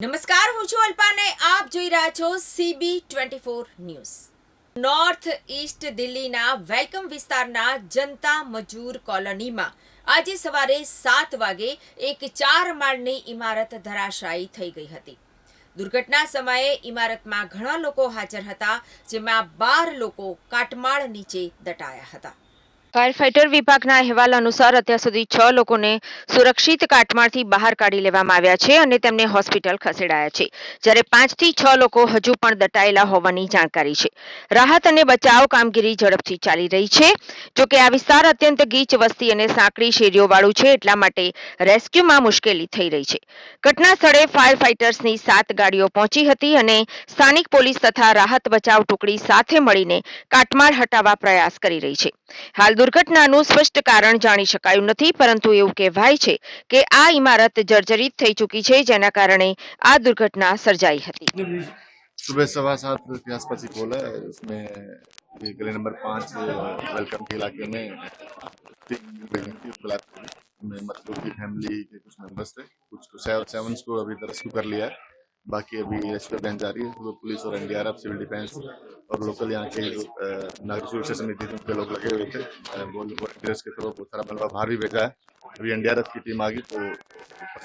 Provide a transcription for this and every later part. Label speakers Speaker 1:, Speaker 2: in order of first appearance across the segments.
Speaker 1: નમસ્કાર, હું છું અલ્પા અને આપ જોઈ રહ્યા છો CB twenty four news. North east દિલ્હીના વેલકમ વિસ્તારના જનતા મજૂર કોલોનીમાં આજે સવારે સાત વાગે એક ચાર માળની ઇમારત ધરાશાયી થઈ ગઈ હતી. દુર્ઘટના સમયે ઇમારતમાં ઘણા લોકો હાજર હતા, જેમાં બાર લોકો કાટમાળ નીચે દટાયા હતા. ફાયર ફાઇટર વિભાગના અહેવાલ અનુસાર અત્યાર સુધી છ લોકોને સુરક્ષિત કાટમાળથી બહાર કાઢી લેવામાં આવ્યા છે અને તેમને હોસ્પિટલ ખસેડાયા છે. જ્યારે પાંચથી છ લોકો હજુ પણ દટાયેલા હોવાની જાણકારી છે. રાહત અને બચાવ કામગીરી ઝડપથી ચાલી રહી છે. જોકે આ વિસ્તાર અત્યંત ગીચ વસ્તી અને સાંકડી શેરીઓવાળું છે એટલા માટે રેસ્ક્યુમાં મુશ્કેલી થઈ રહી છે. ઘટના સ્થળે ફાયર ફાઇટર્સની સાત ગાડીઓ પહોંચી હતી અને સ્થાનિક પોલીસ તથા રાહત બચાવ ટુકડી સાથે મળીને કાટમાળ હટાવવા પ્રયાસ કરી રહી છે. હાલ દુર્ઘટનાનું સ્પષ્ટ કારણ જાણી શકાયું નથી પરંતુ એવું કહેવાય છે કે આ ઇમારત જર્જરિત થઈ ચૂકી છે જેના કારણે આ દુર્ઘટના સર્જાઈ હતી
Speaker 2: सुबह सवा सात के आसपास ही खोला है उसमें ये गली नंबर पाँच वेलकम के इलाके में तीन बिल्डिंग थी कोलैप्स हो गई उसमें मतलब की फैमिली के कुछ मेंबर्स थे कुछ को सेवन को अभी रेस्क्यू कर लिया है बाकी अभी रेस्क्यू अभियान जारी है। तो पुलिस और एनडीआरएफ सिविल डिफेंस और लोकल यहाँ के नागरिक सुरक्षा समिति उनके लोग लगे हुए थे। वॉलंटियर्स के बहुत सारा मलबा बाहर भी भेजा है। अभी एनडीआरएफ की टीम आ गई तो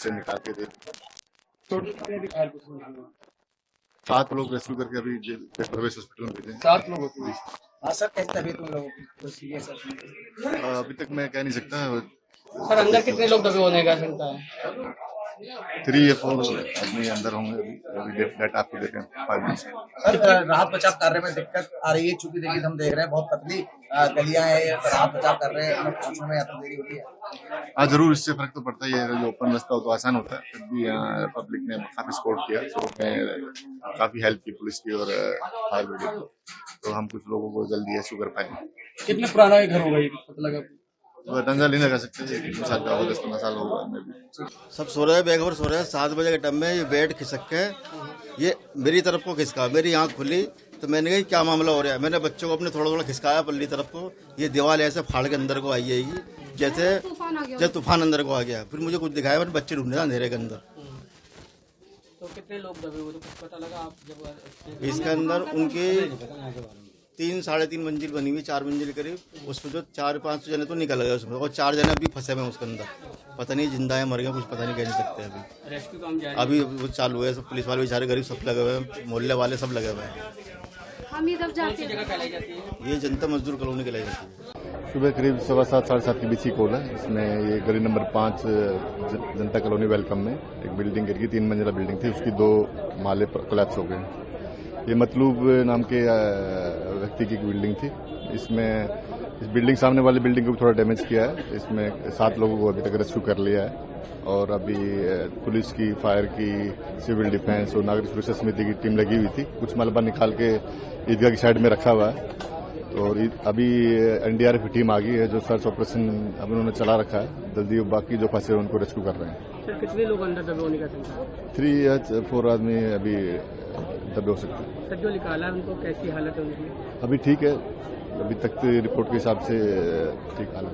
Speaker 2: से निकाल के दे सात लोग रेस्क्यू करके अभी प्रवेश हॉस्पिटल में भेजे
Speaker 3: सात लोगों की हाँ
Speaker 2: अभी तक मैं कह नहीं सकता।
Speaker 3: सर अंदर कितने लोग दबे होने का शंका है?
Speaker 2: थ्री या फोर आदमी अंदर होंगे अभी। अभी डेटा आपको देते हैं फाइव मिनट्स
Speaker 4: सर राहत बचाव कार्य में दिक्कत आ रही है चूँकि देखिए हम देख रहे हैं बहुत पतली गलियाँ हैं राहत बचाव कर रहे हैं पहुँचने में या तो देरी होती है।
Speaker 2: हाँ ज़रूर इससे फ़र्क तो पड़ता ही है। जो ओपन रास्ता हो तो आसान होता है। फिर भी यहाँ पब्लिक ने काफ़ी सपोर्ट किया तो काफ़ी हेल्प की पुलिस की और फायर ब्रिगेड की। तो हम कुछ लोगों को जल्दी रेस्क्यू कर पाए
Speaker 3: कितने पुराना ये घर होगा ये पता लगा
Speaker 2: तो अंदाज़ा नहीं लगा सकते साल का होगा पंद्रह साल होगा।
Speaker 5: सब सो रहे हैं बेखबर सो रहे हैं सात बजे के टाइम में ये बेड खिसक के ये मेरी तरफ़ को खिसका मेरी आँख खुली तो मैंने कहा क्या मामला हो रहा है? मैंने बच्चों को अपने थोड़ा थोड़ा खिसकाया पल्ली तरफ़ को ये दीवार ऐसे फाड़ के अंदर को आई है जैसे जैसे तूफ़ान अंदर को आ गया फिर मुझे कुछ दिखाया मैंने बच्चे ढूंढे था अंधेरे के अंदर।
Speaker 3: तो कितने लोग दबे हुए थे? कुछ पता लगा आप जब
Speaker 5: इसके अंदर उनकी तीन साढ़े तीन मंजिल बनी हुई चार मंजिल करीब उसमें जो चार पाँच जने तो निकल गए उसमें और चार जने अभी फंसे हुए उसके अंदर। पता नहीं ज़िंदा है मर गए कुछ पता नहीं कह नहीं सकते अभी।
Speaker 3: रेस्क्यू काम जारी
Speaker 5: अभी वो चालू है सब पुलिस वाले बेचारे गरीब सब लगे हुए हैं मोहल्ले वाले सब लगे हुए हैं।
Speaker 6: हम इधर
Speaker 3: कौन
Speaker 6: जाते
Speaker 3: है?
Speaker 5: ये जनता मजदूर कॉलोनी के लिए जाती है।
Speaker 2: सुबह करीब सवा सात साढ़े सात के बीच ही कॉल है। इसमें ये गली नंबर पाँच जनता कॉलोनी वेलकम में एक बिल्डिंग गिर गई तीन मंजिला बिल्डिंग थी उसकी दो माले पर कोलैप्स हो गए। ये मतलूब नाम के व्यक्ति की एक बिल्डिंग थी। इसमें इस बिल्डिंग सामने वाली बिल्डिंग को भी थोड़ा डैमेज किया है। इसमें सात लोगों को अभी तक रेस्क्यू कर लिया है। और अभी पुलिस की फायर की सिविल डिफेंस और नागरिक सुरक्षा समिति की टीम लगी हुई थी। कुछ मलबा निकाल के ईदगाह की साइड में रखा हुआ है। और अभी एनडीआरएफ की टीम आ गई है जो सर्च ऑपरेशन अब उन्होंने चला रखा है। जल्दी बाकी जो फंसे हैं उनको रेस्क्यू कर रहे हैं।
Speaker 3: सर कितने लोग अंदर दबे होने का
Speaker 2: थ्री या फोर आदमी अभी दबे हो सकता है।
Speaker 3: सर जो निकाला है उनको कैसी हालत है उनकी?
Speaker 2: अभी ठीक है। अभी तक तो रिपोर्ट के हिसाब से ठीक हालत